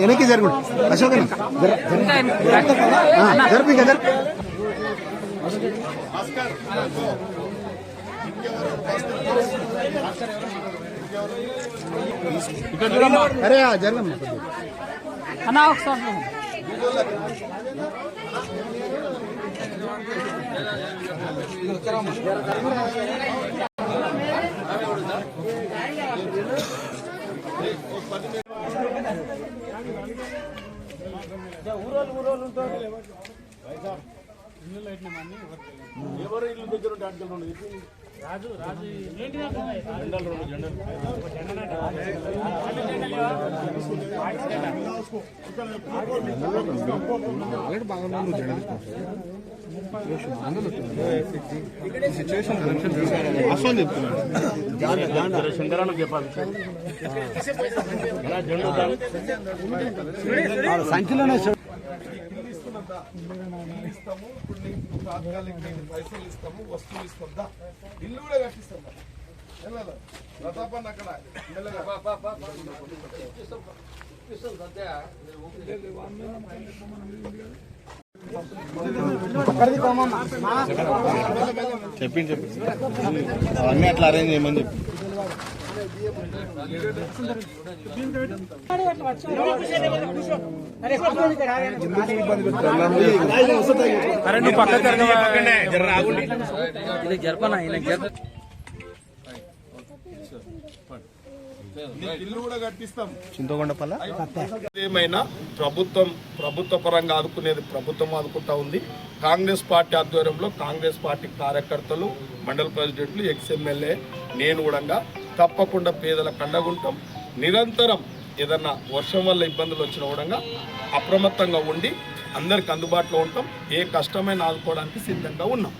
వెనక్కి జరుగు. అశోక్ జరుపు ఇంకా జరుపు. అరే జరగమ్మా. అన్నా ఒకసారి ఊరోళ్ళు ఊరోళ్ళు ఉంటారు ఎవరు ఇల్లు దగ్గర ఉంటే అడ్డలు ఉండదు అసలు చెప్తున్నాడు శంకరానికి చెప్పాలి సంఖ్యలోనే ఇస్తాము ఇప్పుడు నీకు తాత్కాలిక నీకు పైసలు ఇస్తాము వస్తువులు ఇస్తాం దా. ఇల్లు కూడా కట్టిస్తాం. వెళ్ళాలి. ప్రతాపన్న అక్కడ. చెప్పింది చెప్పి అవన్నీ అట్లా అరేంజ్ చేయమని చెప్పి జరపనా ఇల్లు కూడా కట్టిస్తాం చింతకొండపల్ల ఏమైనా ప్రభుత్వం ప్రభుత్వ పరంగా ఆదుకునేది ప్రభుత్వం ఆదుకుంటా ఉంది. కాంగ్రెస్ పార్టీ ఆధ్వర్యంలో కాంగ్రెస్ పార్టీ కార్యకర్తలు మండల ప్రెసిడెంట్లు ఎక్స్ ఎమ్మెల్యే నేను కూడా తప్పకుండా పేదల కండగుంటాం నిరంతరం ఏదన్నా వర్షం వల్ల ఇబ్బందులు వచ్చిన కూడా అప్రమత్తంగా ఉండి అందరికి అందుబాటులో ఉంటాం. ఏ కష్టమైనా ఆదుకోవడానికి సిద్ధంగా ఉన్నాం.